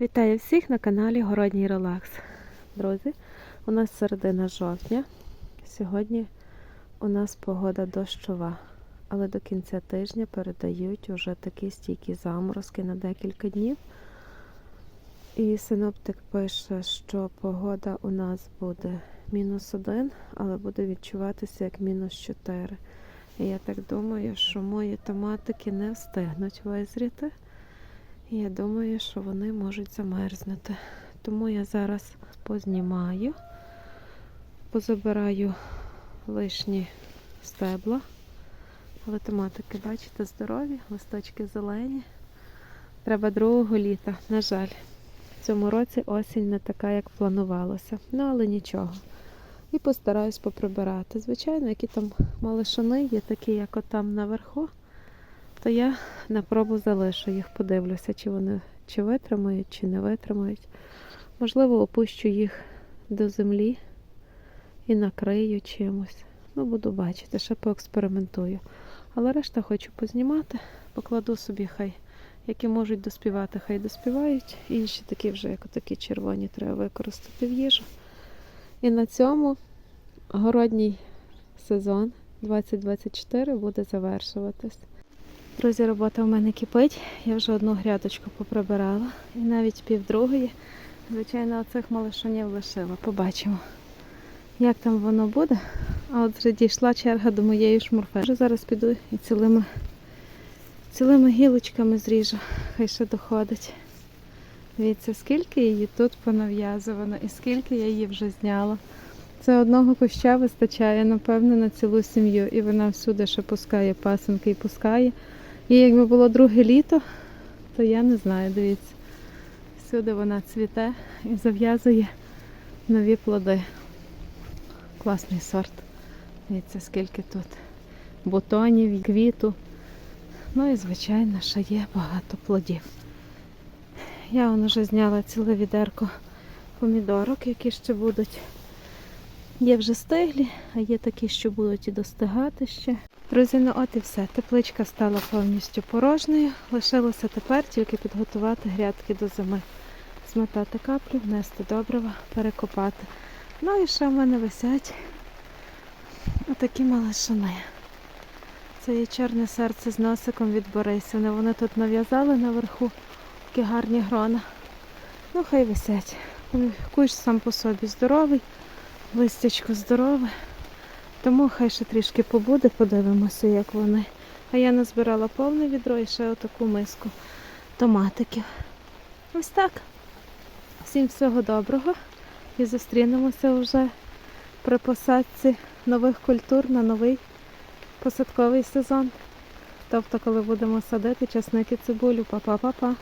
Вітаю всіх на каналі Городній Релакс. Друзі, у нас середина жовтня. Сьогодні у нас погода дощова, але до кінця тижня передають уже такі стійкі заморозки на декілька днів. І синоптик пише, що погода у нас буде мінус один, але буде відчуватися як мінус 4. І я так думаю, що мої томатики не встигнуть визріти. І я думаю, що вони можуть замерзнути. Тому я зараз познімаю, позабираю лишні стебла. Але томатики, бачите, здорові, листочки зелені. Треба другого літа, на жаль. В цьому році осінь не така, як планувалося. Ну, але нічого. І постараюсь поприбирати. Звичайно, які там малишани є такі, як отам наверху, то я на пробу залишу їх, подивлюся, чи вони чи витримають, чи не витримають. Можливо, опущу їх до землі і накрию чимось. Ну, буду бачити, ще поекспериментую. Але решта хочу познімати, покладу собі хай, які можуть доспівати, хай доспівають. Інші такі вже, як такі червоні, треба використати в їжу. І на цьому городній сезон 2024 буде завершуватись. Друзі, робота в мене кипить. Я вже одну грядочку поприбирала і навіть півдругої. Звичайно, оцих малишонів лишила. Побачимо, як там воно буде. А от вже дійшла черга до моєї шмурфи. Вже зараз піду і цілими, цілими гілочками зріжу. Хай ще доходить. Дивіться, скільки її тут понав'язувано і скільки я її вже зняла. Це одного куща вистачає, напевно, на цілу сім'ю. І вона всюди ще пускає пасенки і пускає. І якби було друге літо, то я не знаю, дивіться. Всюди вона цвіте і зав'язує нові плоди. Класний сорт. Дивіться, скільки тут бутонів, квіту. Ну і, звичайно, ще є багато плодів. Я вон вже зняла ціле відерко помідорок, які ще будуть. Є вже стиглі, а є такі, що будуть і достигати ще. Друзі, ну от і все. Тепличка стала повністю порожньою. Лишилося тепер тільки підготувати грядки до зими. Змотати каплю, внести добрива, перекопати. Ну і ще в мене висять отакі малишини. Це є чорне серце з носиком від Борисівни. Вони тут нав'язали наверху такі гарні грона. Ну, хай висять. Кущ сам по собі здоровий, листячко здорове. Тому хай ще трішки побуде, подивимося, як вони. А я назбирала повне відро і ще отаку миску томатиків. Ось так. Всім всього доброго. І зустрінемося вже при посадці нових культур на новий посадковий сезон. Тобто, коли будемо садити часники цибулю. Па-па-па-па.